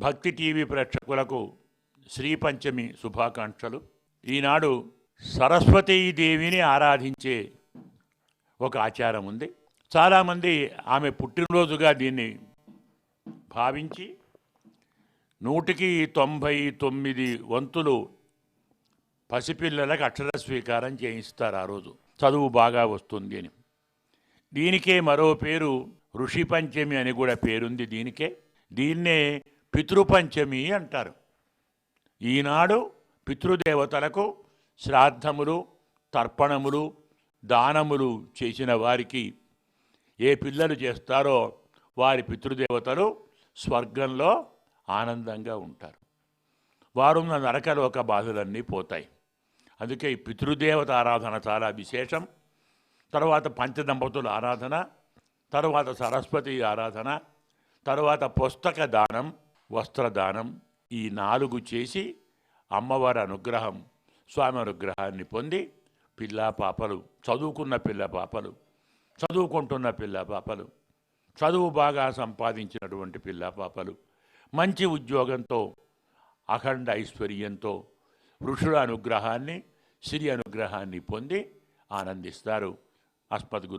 భక్తి టీవీ ప్రేక్షకులకు శ్రీ పంచమి శుభాకాంక్షలు. ఈనాడు సరస్వతీదేవిని ఆరాధించే ఒక ఆచారం ఉంది. చాలామంది ఆమె పుట్టినరోజుగా దీన్ని భావించి నూటికి తొంభై తొమ్మిది వంతులు పసిపిల్లలకు అక్షర స్వీకారం చేయిస్తారు ఆ రోజు. చదువు బాగా వస్తుంది అని. దీనికే మరో పేరు ఋషి పంచమి అని కూడా పేరుంది దీనికే. దీన్నే పితృపంచమి అంటారు. ఈనాడు పితృదేవతలకు శ్రాద్ధములు తర్పణములు దానములు చేసిన వారికి ఏ పిల్లలు చేస్తారో వారి పితృదేవతలు స్వర్గంలో ఆనందంగా ఉంటారు. వారున్న నరకలోక బాధలన్నీ పోతాయి. అందుకే ఈ పితృదేవత ఆరాధన చాలా విశేషం. తర్వాత పంచదంపతుల ఆరాధన తర్వాత సరస్వతి ఆరాధన తర్వాత పుస్తక దానం వస్త్రదానం ఈ నాలుగు చేసి అమ్మవారి అనుగ్రహం స్వామి అనుగ్రహాన్ని పొంది పిల్ల పాపలు చదువుకున్న పిల్ల పాపలు చదువుకుంటున్న పిల్ల పాపలు చదువు బాగా సంపాదించినటువంటి పిల్ల పాపలు మంచి ఉద్యోగంతో అఖండ ఐశ్వర్యంతో ఋషుల అనుగ్రహాన్ని సిరి అనుగ్రహాన్ని పొంది ఆనందిస్తారు. అస్మద్గురు